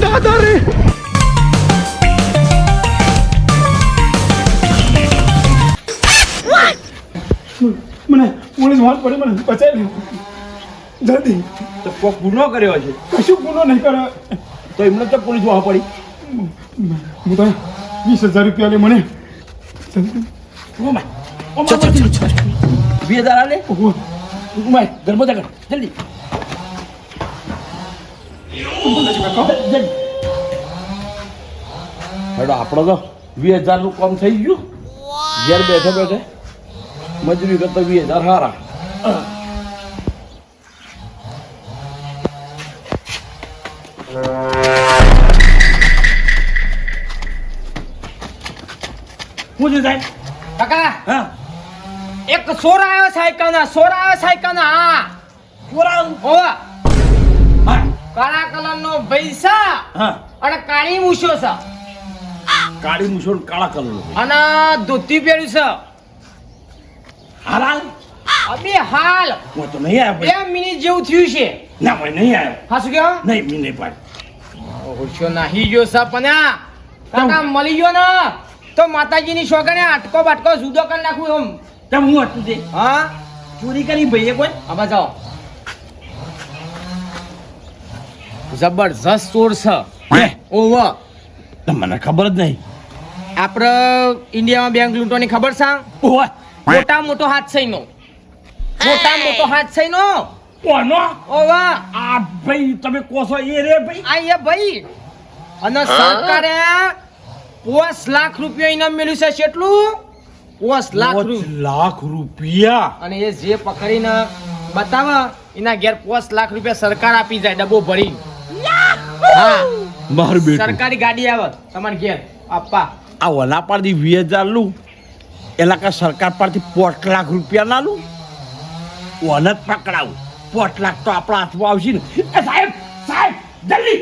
અરે મને પોલીસ વાત પડી મને બચાવી જલ્દી. તો કોક ગુનો કર્યો છે કશું ગુનો નહીં કર્યો. તો એમને તો પોલીસ વાહ પડી. હું તો વીસ હજાર રૂપિયા લે મને. વીસ હજાર આલે. જલ્દી જલ્દી. હેડો આપણો તો વીસ હજારનું કામ થઈ ગયું. ઘેર બેઠે બેઠે મજૂરી કરતા વીસ હજાર હારા. શું છે સાહેબ? કાકા હા. એક સોર આવ્યો સાયકલ ના સોરા આવ્યો સાયકલ ના હા પોરા ઓવા કાળા કલર નો પૈસા અને કાળી મૂછો છે. કાળી મુસોડ કાળા કલર અને ધોતી પહેર્યું છે. હાલ? અબે હાલ. હું તો નહીં આવ્યો બે મિનિટ જેવું થયું છે. ના ભાઈ નહીં આવ્યો. હા શું કહેવા નહીં મિનિટ પાડ. ઓછો નહીં જો પણ કાકા મળી ગયો ને? તો માતાજીની શોગને આટકો બાટકો જુદો કરી નાખું એમ. તમ હું હતું તે? હા? ચોરી કરી ભાઈએ કોઈ? આમાં જાઓ. જબરજસ્ત ચોર છે. ઓવા. મને ખબર જ નહીં. આપણે ઇન્ડિયામાં બેંક લૂંટવાની ખબર છે? મોટા મોટો હાથ છે એનો મોટા મોટો હાથ છે એનો કોનો? ઓવા. આ ભાઈ તમે કોસો એ રે ભાઈ? આ એ ભાઈ. અને સરકારે પાંચ લાખ રૂપિયા ઇનામ મેળ્યું છે કેટલું પાંચ લાખ લાખ રૂપિયા? અને એ જે પકડીને બતાવે એના ઘેર પાંચ લાખ રૂપિયા સરકાર આપી જાય ડબ્બો ભરી મારું બેટું. સરકારી ગાડી આવે તમારે ઘેર. પપ્પા આ ઓલા પાડી વી હજાર લઉં એલા કા સરકાર પરથી પોટ લાખ રૂપિયા ના લઉં ઓને પકડાવું. પોટ લાખ તો આપણા હાથમાં આવશે ને. એ સાહેબ સાહેબ જલ્દી.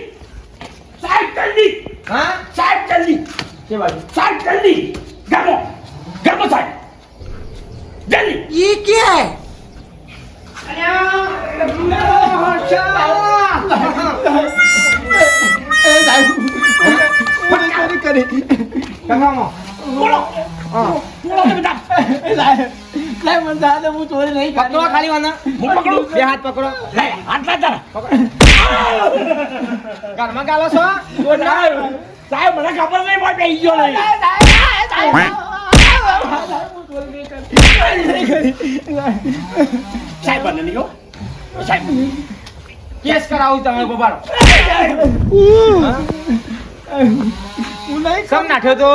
સાહેબ જલ્દી. હા? સાહેબ જલ્દી. કે બાજુ. સાહેબ જલ્દી. ગામો. ગામો સાહેબ. જલ્દી. ઈ કે? હાથ પકડો. લે હાથ ઘરમાં સાહેબ મને ખબર નહીં પણ બેસી ગયો સાહેબ બને નહીં હો. સાહેબ કેસ કરાવું તમે બબારો હું સમ તો?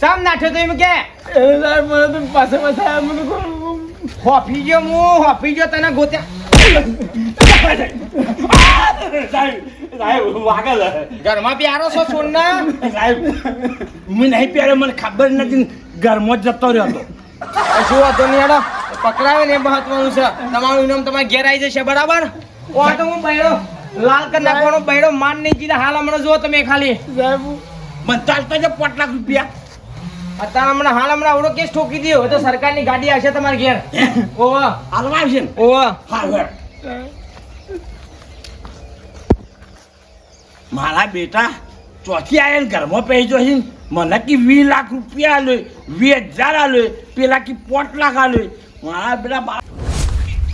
સમ તો એમ કે? સાહેબ મને તો પાસે પાસે મને હોફી ગયો હું હોફી ગયો તને ગોત્યા. ઘરમાં પ્યારો છો સોનના? સાહેબ મને નહીં પહેરે મને ખબર નથી ઘરમાં જ જતો રહ્યો હતો. શું વાંધો નહીં પકડાવે ને એ મહત્વનું છે. તમારું ઇનામ તમારે ઘેર આવી જશે બરાબર? ઓ તો હું બૈડો લાલ કર નાખવાનો બૈડો માન નહીં જીધા હાલ હમણાં જુઓ તમે ખાલી. મને ચાલતા છે પાંચ લાખ રૂપિયા. અત્યારે હમણાં હાલ હમણાં આવડો કેસ ઠોકી દો તો સરકારની ગાડી આવશે તમારે ઘેર. ઓવા હાલવા આવશે ને? ઓવા હા મારા બેટા ચોથી આયા ને ઘરમાં પહેજો છે મને કે વીસ લાખ રૂપિયા આલે વીસ હજાર આલો પેલા કે પોટ લાખ આલે મારા બેટા બા-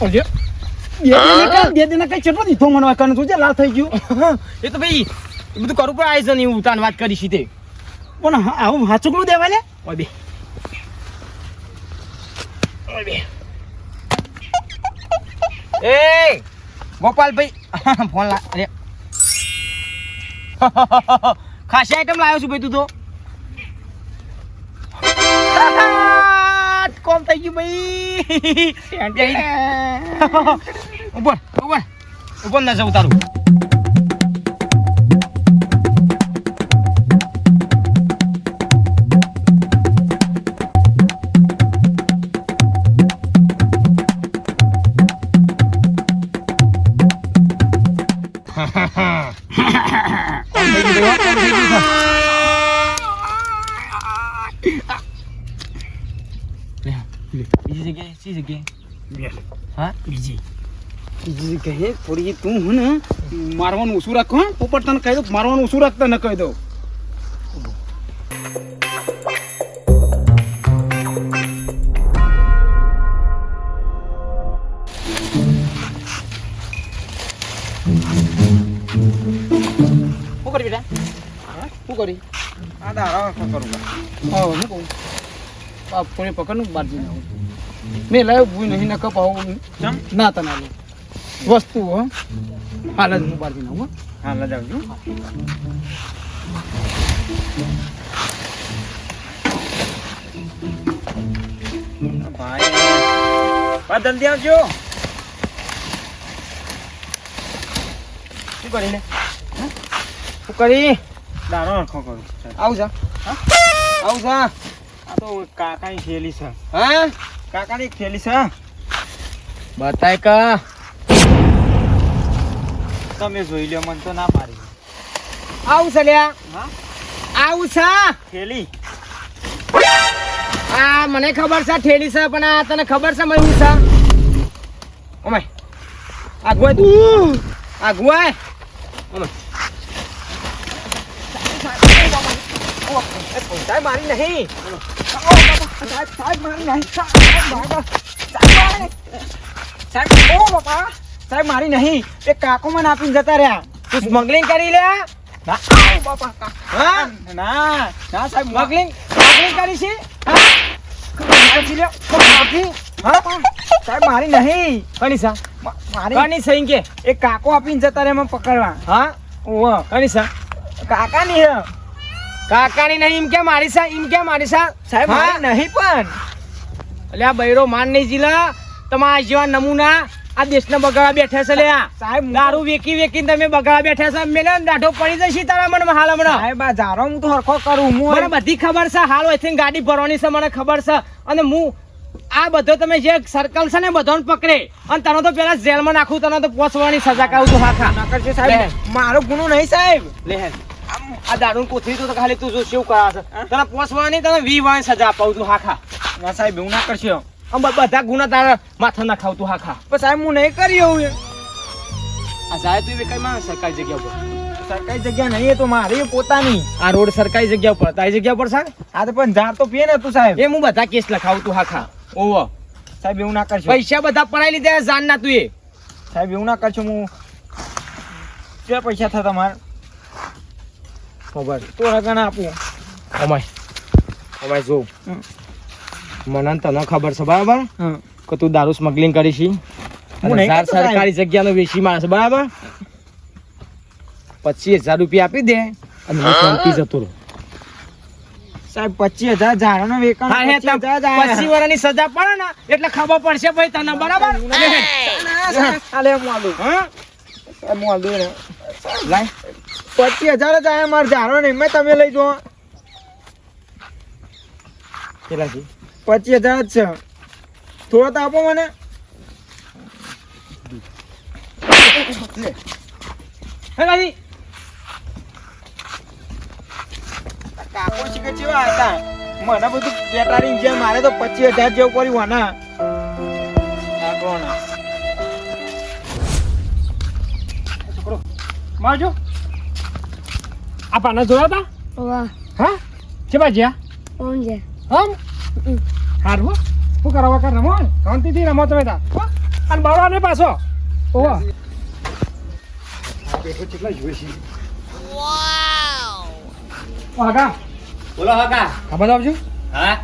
બે બે દિન કઈ ચેટલો દીધો મને કણ તું? જે લાલ થઈ ગયું. એ તો ભાઈ એ બધું કરવું પડે આયોજન એવું તાન વાત કરી તે. પણ આવું હાચુકડું દેવા લે ઓય બે. ઓય બે. એ ગોપાલભાઈ ફોન લા અરે. ખાસી આઈટમ લાવ્યો છું ભાઈ તું તો. કોમ થઈ ગયું ભાઈ. ઉપર ઉપર ઉપર ના જવું તારું. સી જગ્યાએ હા બીજી બીજી કહે થોડી તું હું ને મારવાનું ઓછું રાખ હા પોપટ તને કહી દઉં મારવાનું ઓછું રાખતા ન કહી દઉં શું કરી બેટા શું કરી આ દાડા કરું હા હું કહું પકડનું બારજી ના મેં લાવ્યો ભૂઈ નહીં ને કપ આવું ના તને વસ્તુ હો. હાલ જ હું બાજી નાખું હા. લજાવ છું ભાઈ જલ્દી આવજો. શું કરીને શું કરી? દારો અરખો કરું આવું જા. આવું જા. આ તો છે. હા? કાકાની થેલી છે. બતાય કા. તમે જોઈ લ્યો મને તો ના પાડી આવું છે લ્યા? આવું છે? થેલી? આ મને ખબર છે ઠેલી છે પણ આ તને ખબર છે મયું છે? ઓમાય આ ગોય તું. આ ગોય. ઓમાય મારી નહીં. સાહેબ મારી નહીં. સાહેબ ઓ બાપા સાહેબ મારી નહીં એ કાકો મને આપીને જતા રહ્યા. તું સ્મગલિંગ કરી લે ના. બાપા હા? ના ના સાહેબ સ્મગલિંગ સ્મગલિંગ કરી છે? હા? માફી હા? સાહેબ મારી નહીં. કનીસા મારી ઇંકે એ કાકો આપીને જતા રહ્યા પકડવા. હા? ઓ કનીસા કાકાની હે. કાકાની નહીં એમ કે મારી સા એમ કે મારી સા સાહેબ મારી નહીં પણ. એટલે આ બૈરો માન નહીં જીલા. તમારા જેવા નમૂના આ દેશને બગાડવા બેઠા છે લ્યા સાહેબ દારૂ વેકી વેકીને તમે બગાડવા બેઠા છે. મેલે દાઢો પડી જશે તારા મને હાલ હમણાં. સાહેબ આ જારો હું તો હરખો કરું હું મને બધી ખબર છે હાલ અહીંથી ગાડી ભરવાની છે મને ખબર છે. અને હું આ બધો તમે જે સર્કલ છે ને બધાને પકડે. અને તને તો પેલા જેલમાં નાખું તને તો પોસવાની સજા કરું છું હાથા નકર સાહેબ મારો ગુનો નહીં સાહેબ. લે. આ દારૂ કોથળી તો ખાલી તું જો શું કરા છે. તને પોસવાની તને વી વાય સજા અપાવું તું હાખા. ના સાહેબ એવું ના કરશો. આમ બધા ગુના તારા માથા ના ખાવ તું હાખા. પણ સાહેબ હું નહીં કરી એવું આ સાહેબ તું કઈ માં સરકારી જગ્યા ઉપર. સરકારી જગ્યા નહીં એ તો મારી પોતાની. આ રોડ સરકારી જગ્યા ઉપર તારી જગ્યા પર સાહેબ? આ તો પણ જા તો પીએ ને તું સાહેબ. એ હું બધા કેસ લખાવું તું હાખા. ઓવો સાહેબ એવું ના કરશો. પૈસા બધા પડાઈ લીધા જાન ના તું એ. સાહેબ એવું ના કરશો હું કે પૈસા થયા તમારે ખબર તો રગણ આપું અમાય અમાય જો મને તને ખબર છે બરાબર કે તું દારૂ સ્મગલિંગ કરી છી હું નહીં કરતો સાહેબ. સરકારી જગ્યાનો વેચી માણસ બરાબર પચીસ હજાર રૂપિયા આપી દે અને હું શાંતિ જતો રહું સાહેબ પચીસ હજાર ઝાડો વેકાણ હા, પચીસ વર્ષની સજા પડે ને એટલે ખબર પડશે ભાઈ તને બરાબર હા? પચીસ હજાર જ આયા મારે જાણો નહીં મેં તમે લઈ જો કેટલા છે? પચીસ હજાર જ છે. થોડો તો આપો મને. હે કાકો શીખે હતા. મને બધું બેટારી છે મારે તો પચીસ હજાર જેવું કર્યું વાના કાકોના મારજો. આ પાના જોયા તા વાહ હા કે બાજ્યા ઓંજે હમ હારું હો. શું કરવા કર રમો શાંતિથી રમો તમે તા હો? અને બાવળા ને પાછો ઓવા બેઠો કેટલા જોઈએ છે વાવ કાકા બોલો કાકા ખબર આવજો હા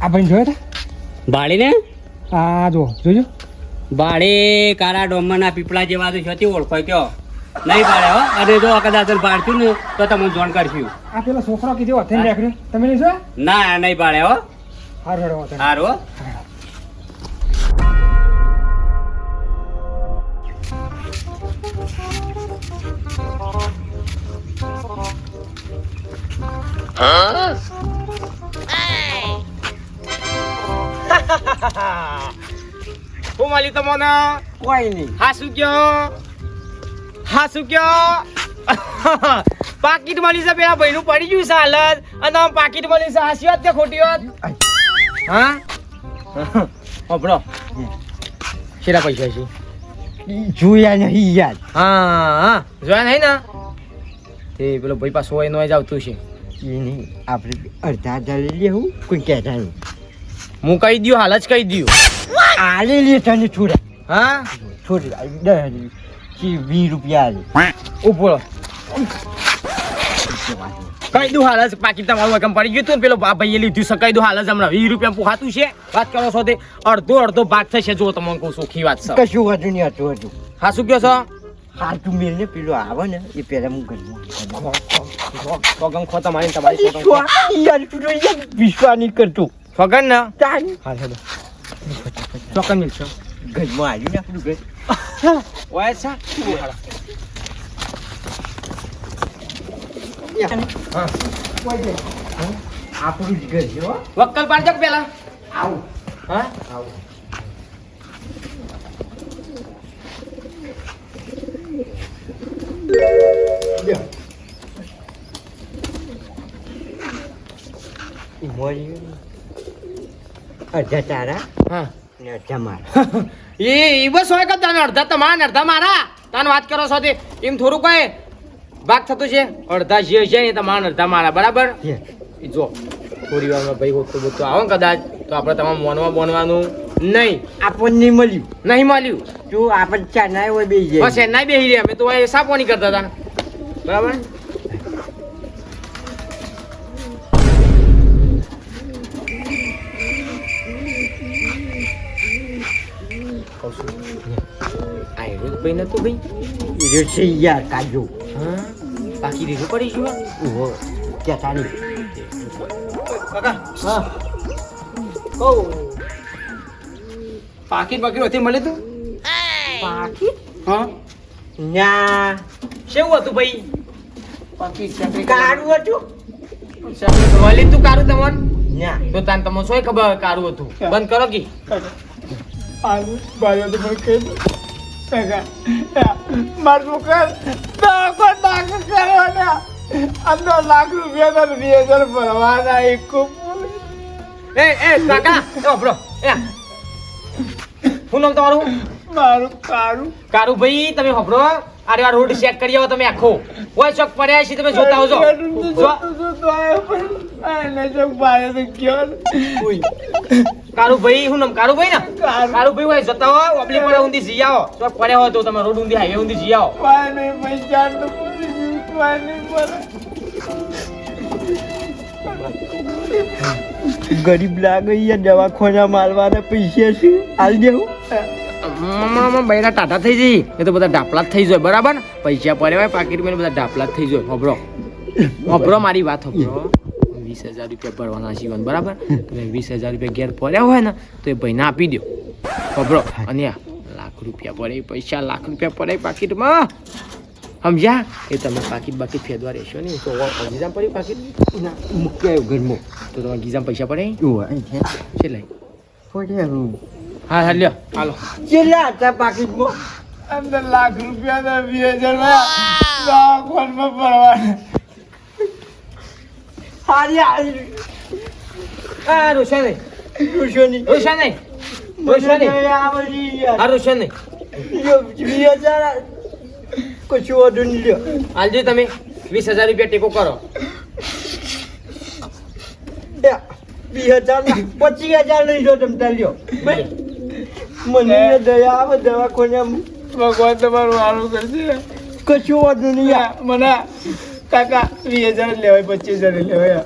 આ ભાઈ જોયા તા બાળીને હા જો જોજો ભાડે કારા ડોમરના પીપળા જેવા તો છતી ઓળખો કયો. નહીં ભાડે હો. અને જો કદાચ પાડશું ને તો તમને જોણ કરશું. આ પેલો છોકરો કીધો હથે રાખ્યો તમે નહીં ના નહીં ભાડે હો. હાર હેડો હથે સારું હો? હું મળી તમને કોઈ નહીં. હા કયો? હા કયો? પાકીટ મળી છે પેલા ભાઈનું પડી ગયું છે હાલત. અને આમ પાકીટ મળી છે. હાસી વાત કે ખોટી વાત? હા? હબળો શેરા પૈસા છે? જોયા નહીં યાર હા હા. જોયા નહીં ને? તે પેલો ભાઈ પાસે હોય નો જ આવતું છે એ નહીં. આપણે અડધા અડધા લઈ લેવું કોઈ કહેતા નહીં. હું કહી દઉં હાલ જ કહી દઉં આલે લે તને થોડા હા? છોડી દસ કે વીસ રૂપિયા આલે ઊભો કઈ દુ દઉં હાલ છે પાકી તમારું એકમ પડી ગયું હતું પેલો ભાઈએ લીધું છે કઈ દઉં હાલ છે હમણાં. વીસ રૂપિયા પોહાતું છે. વાત કરો છો તે. અડધો અડધો ભાગ થશે જો તમને કહું સુખી વાત છે. કશું હતું નહીં હતું હતું હા શું કહો છો? હા તું મેલ ને પેલો આવે ને એ પેલા હું ઘરમાં સોગમ ખો તમારી તમારી. યાર તું યાર વિશ્વાસ નહીં કરતો. સોગન ને? તાન. હા હેલો. ચોકન મિલશો. ગજમાં આવી ને આપણું ઘર ઓય છે? હા. આપણું જ ઘર છે હો. વક્કલ પાડજો કે પેલા? આવું. હા? મોરી તારા હા. ને અડધા મારા. એ ઈ બસ હોય કે તને અડધા તમારા ને અડધા મારા. તને વાત કરો છો તે. એમ થોડું કઈ ભાગ થતું છે? અડધા જે છે ને તમારા અડધા મારા બરાબર. જો થોડી વારમાં ભાઈ હોતું બોતું આવો કદાચ. તો આપણે તમારે મોનમાં બોનવાનું નહીં. આપણને મળ્યું. નહીં મળ્યું. તું આપણને ચા ના હોય બસ એના બેહી રહ્યા અમે તો એ સાપોની કરતા હતા. બરાબર? ભાઈ નતું ભાઈ એ છે યાર કાજુ હા બાકી રીધું પડી ગયું ઓહો કહેતા નહીં કાકા હા કહું પાકીટ બાકી હતી મળે તું પાકીટ હા ના કેવું હતું ભાઈ પાકીટ કાળું હતું મળી તું કારું તમને ના તો તાન તમને શું ખબર કારું હતું બંધ કરો કી આલુ ભાઈઓ તો કાકા મારું દુકાન દાખો દાખો કરવાના. અંદર લાખ રૂપિયા તો બે હજાર ભરવાના એક એ એ, કાકા, એ વાપરો. એ શું નામ તમારું? મારું કારું. કારું ભાઈ તમે હોભરો અરે આ રોડ ચેક કરી આવો તમે આખો. કોઈ ચોક પડ્યા છે તમે જોતા આવજો જો. કારું ભાઈ શું નામ? કારું ભાઈ ને? કારું. ભાઈ હોય જતા હો ઓબલી પડે ઊંધી જઈ આવો. ચોક પડ્યા હોય તો તમે રોડ ઊંધી હાઈવે ઊંધી જઈ આવો. ગરીબ લાગે દવાખાના મારવાના પૈસા છે હાલ દેવું? મમ્મા બૈરા ટાટા થઈ જઈ. એ તો બધા ઢાપલા જ થઈ જાય બરાબર? પૈસા પડ્યા હોય પાકીટમાં બધા ઢાપલા જ થઈ જાય. હોભરો. હોભરો મારી વાત હોભરો. વીસ હજાર રૂપિયા ભરવાના જીવન બરાબર? તમે વીસ હજાર રૂપિયા ઘેર પડ્યા હોય ને તો એ ભાઈને આપી દો હોભરો. અને લાખ રૂપિયા પડે પૈસા લાખ રૂપિયા પડે પાકીટમાં. સમજ્યા એ તમે પાકીટ બાકી ફેદવા રહેશો નહીં. તો ગીઝામ પડ્યું પાકીટ? ના મૂકી આવ્યો ઘરમાં. તો તમારે ગીઝામ પૈસા પડે? છે. લઈ હા હા લ્યો. હાલો. કેટલા હતા પાકીટમાં અંદર લાખ રૂપિયા ના બે હજાર દવાખાનમાં ભરવાના. સારી આવી. હા રોશન. નહીં રૂશોની. રોશન. નહીં રોશન હા રોશન. નહીં વીસ હજાર. કશું વધુ નહીં લ્યો. આલજો તમે વીસ હજાર રૂપિયા ટેકો કરો. વીસ હજાર પચીસ હજાર લઈ જો તમે ત્યાં લ્યો. ભાઈ મને દયા આવે કોને ભગવાન તમારું સારું કરશે. કશું વાંધો નહીં મને કાકા વીસ હજાર જ લેવાય પચીસ હજાર લેવાય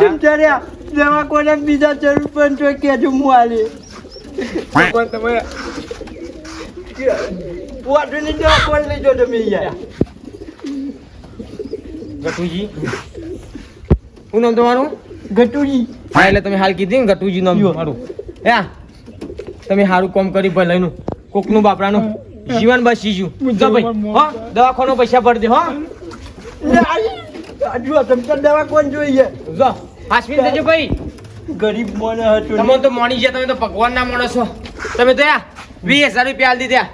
જ લેવાય દવા કોને બીજા જરૂર પણ તો કહેજો હું આલે ભગવાન તમારે વધુ નહીં દવાખાને લઈ જો તમે યાર ગટુજી. શું નામ તમારું? ગટુજી. હા એટલે તમે હાલ કીધી ને ગટુજી નામ તમારું મારું. યા તમે સારું કામ કરી ભલાઈનું કોકનું બાપરાનું જીવન બચી ગયું. જો ભાઈ હો દવાખાનો પૈસા ભરી દે હો. જો તમે દવાખાને જોઈએ જો હાસવી દેજો ભાઈ. ગરીબ મને હતો તમે તો મોણી છે તમે તો ભગવાન ના માણસ છો તમે તો વીસ હજાર રૂપિયા આલી દીધા.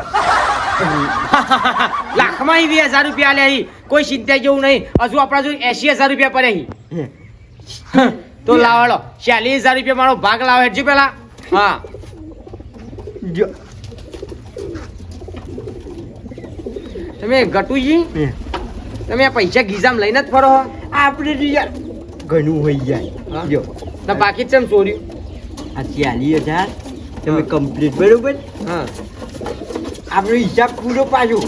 લાખમાં વીસ હજાર રૂપિયા આલ્યા હી. કોઈ ચિંતા જેવું નહીં. હજુ આપણા જો એસી હજાર રૂપિયા પડે હી. તો લાવાડો ચાલીસ હજાર રૂપિયા મારો ભાગ લાવે હજુ પેલા. હા. જો. તમે ગટુજી. તમે આ પૈસા ગીઝામ લઈને જ ફરો? આપણે યાર ઘણું હોય જાય? જો. તો બાકી ચમ ચોર્યું. આ ચાલીસ હજાર તમે કમ્પ્લીટ બરોબર? હા. આપણો હિસાબ પૂરો પાછો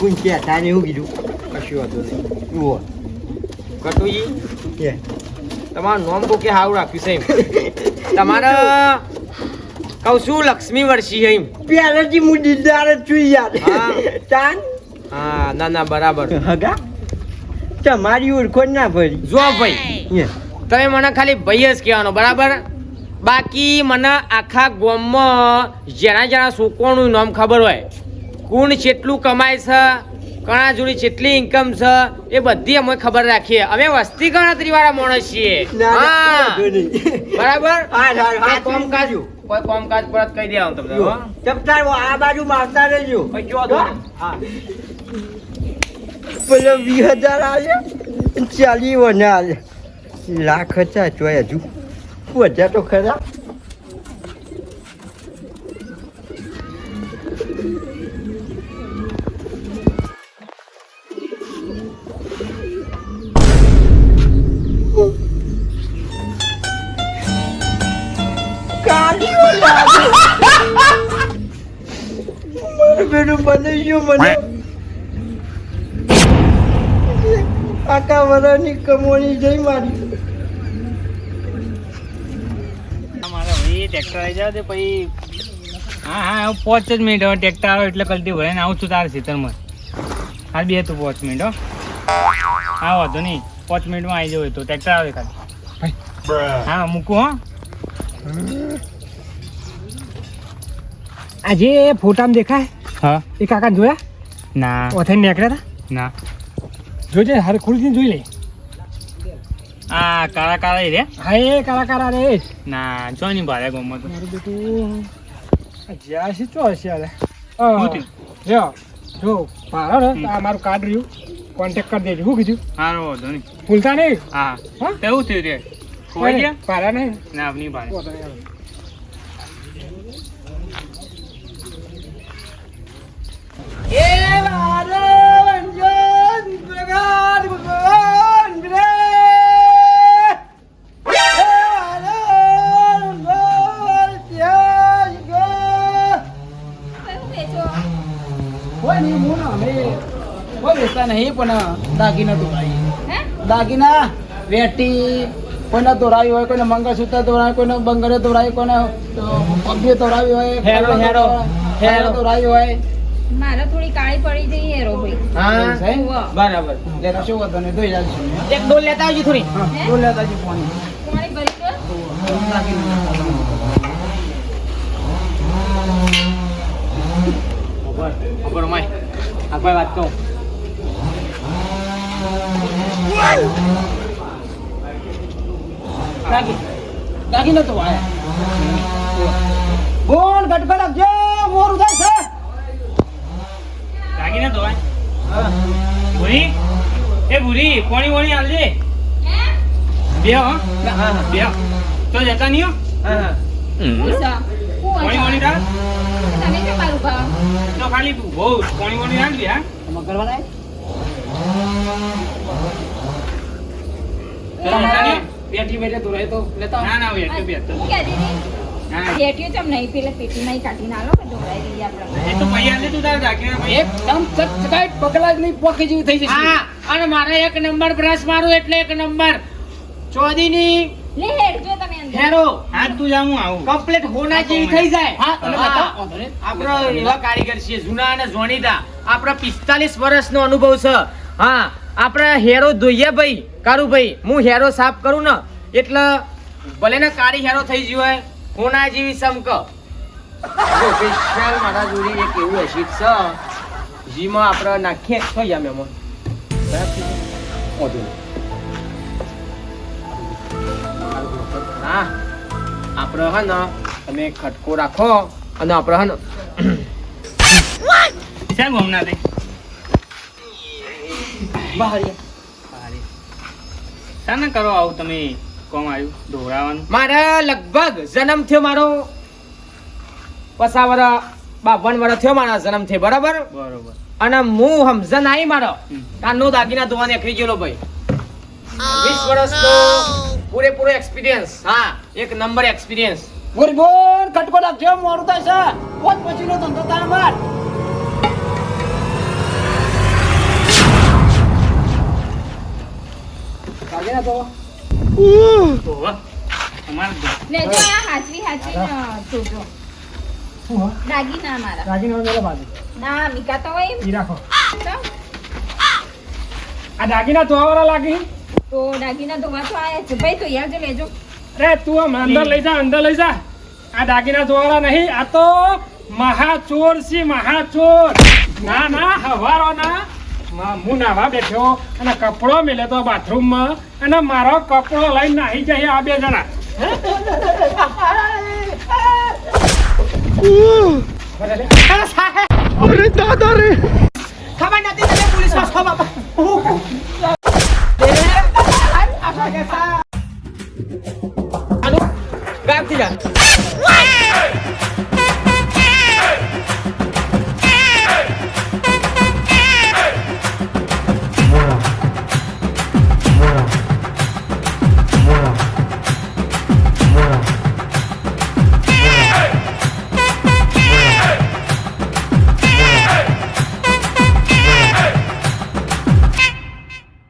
કોઈ કહેતા ને એવું કીધું. કશું વાંધો નહીં. ઓહો. ગટુજી કે તમારું નોમ તો કે હારું રાખ્યું છે એમ. તમારે કહું છું લક્ષ્મી વર્ષી એમ. પહેલાથી હું દિલદાર જ છું યાર. તાન? હા ના ના બરાબર. હગા? તમારી ઓળખોણ ના ભાઈ જો ભાઈ. તમે મને ખાલી ભાઈ જ કહેવાનો બરાબર? બાકી મને આખા ગામમાં જેના જેના છોકરોનું નામ ખબર હોય કોણ કેટલું કમાય છે કણા જોડી કેટલી ઇન્કમ છે એ બધી અમે ખબર રાખીએ. અમે વસ્તી ગણતરી વાળા માણસ છીએ. બરાબર? કામકાજ કોઈ કામકાજ પરત કહી દેવાનું તમને જો, ચપટાર આ બાજુ મારતા રહેજો. જો. હા. પેલો વીસ હજાર આવે ચાલી વને લાખ હતા ચોય હજુ. હજાર તો ખરા? મને. આખા વરાની કમોણી જઈ મારી. મારે ભાઈ ટ્રેક્ટર આવી જાવ તે પછી હા હા હું પાંચ જ મિનિટ હવે ટ્રેક્ટર આવે એટલે કલટી ભરાઈને આવું છું તારા ખેતરમાં. હાલ બે તું પાંચ મિનિટ હો. હા વાંધો નહીં. પાંચ મિનિટમાં આવી જવું તો. ટ્રેક્ટર આવે ખાલી. હા મૂકું હો. આજે ફોટામાં દેખાય? હા. એ કાકાને જોયા? ના. ઓથે નીકળ્યા હતા ના. જોજે હારે ખુરશીને જોઈ લે. આ કાળા કાળા રે? હા એ કાળા કાળા રે ના જો નહીં ભારે ગમો તો મારું બેટું જ્યાં છે ચો હશે અરે? જો જો મારો ને આ મારું કાર્ડ રહ્યું. કોન્ટેક્ટ કરી દેજો શું કીધું. હા વાંધો નહીં. ભૂલતા નહીં? હા. હા? કેવું થયું રે ખોવાઈ ગયા? પારા નહીં. ના નહીં ભારે વાંધો નહીં, વાંધો નહીં. કોઈ નહીં હું ના અમે કોઈ વેચતા નહીં પણ દાગીના વેટી કોઈને તોડાવી હોય કોઈને મંગળસૂત્ર તોડાવી કોઈને બંગરે તોડાવી કોઈને પગે તોડાવી હોય હેરો, હેરો, હેરો. તોડાવી હોય. મારે થોડી કાળી પડી જઈ હેરો ભાઈ. હા? બરાબર. લે શું વાંધો નહીં, ધોઈ જાજો. એક ડોલ લેતા આવજો થોડી. હા, લેતા આવજો પાણી. તમારી ભરી ખબર માય. વાત કહું. દાગી નતો તોડાયા. કોણ ગટગટ આપજો મોરું થાય છે. લાગી ના ધોવાય. ભૂરી? એ ભૂરી કોણી વણી આવજે બે હો. બે તો જતા નહીં હો? કોણી વણી ભાવ તો ખાલી તું. બહુ કોણી વણી રાખજે હા. કરવા લાય? તો બેઠી બેઠે લેતા ના ના બેઠી એટલું જેઠીઓ ચમ નહીં પેલા પેટી નહીં કાઢીને આલો કે ઢોળાઈ દઈએ આપણે. એ તો પૈયા લે તું તારે રાખીને એકદમ ચકચકાટ પગલા જ નહીં પોકી જેવું થઈ જશે. હા અને મારે એક નંબર બ્રશ મારું એટલે એક નંબર. ચોદીની. લે હેડજો તમે અંદર. હેરો હા તું જા આવું. કમ્પ્લીટ હોના જેવી થઈ જાય. હા તમે બતાવો. આપણો એવા કારીગર છીએ જૂના અને જોણીતા. આપણા પિસ્તાલીસ વર્ષનો અનુભવ છે. હા આપણે હેરો ધોઈએ ભાઈ કારું ભાઈ. હું હેરો સાફ કરું ને એટલે ભલે ને કાળી હેરો થઈ ગયો હોય હોના જેવી સમક સ્પેશિયલ મારા જોડી એક એવું હશે છે જીમાં આપણે નાખીએ તો યા મેમો. હા આપણે હે ને તમે ખટકો રાખો અને આપણે હે ને સાહેબ હમણાં તે બહાર શાને કરો આવું તમે? કોમ આવ્યું? દોરાવાનું? મારા લગભગ જન્મ થયો મારો પસા વર બાવન વર થયો મારા જન્મથી બરાબર? બરોબર. અને હું હમઝન આવી મારો. કાનનો દાગીના ધોવાને એકરી ગયેલો ભાઈ. વીસ વર્ષનો પૂરેપૂરો એક્સપિરિયન્સ હા એક નંબર એક્સપિરિયન્સ બોલ બોલ કટકો રાખજો મોડું થાય છે. પોત પછીનો ધંધો તાર માર? દાગીના મારા દાગીના ધોવાવાળા લાગી? તો દાગીના ધોવા તો આયા છે. ભાઈ તો યાર લેજો. અરે તું અંદર લઈ જા અંદર લઈ જા. આ દાગીના ધોવાળા નહીં આ તો મહાચોર છે મહાચોર. ના ના હવારો ના હું નાવા બેઠો અને કપડો મેલે તો બાથરૂમમાં અને મારો કપડો લઈને નાહી જઈએ આ બે જણા. અરે દાદા રે. ખબર નથી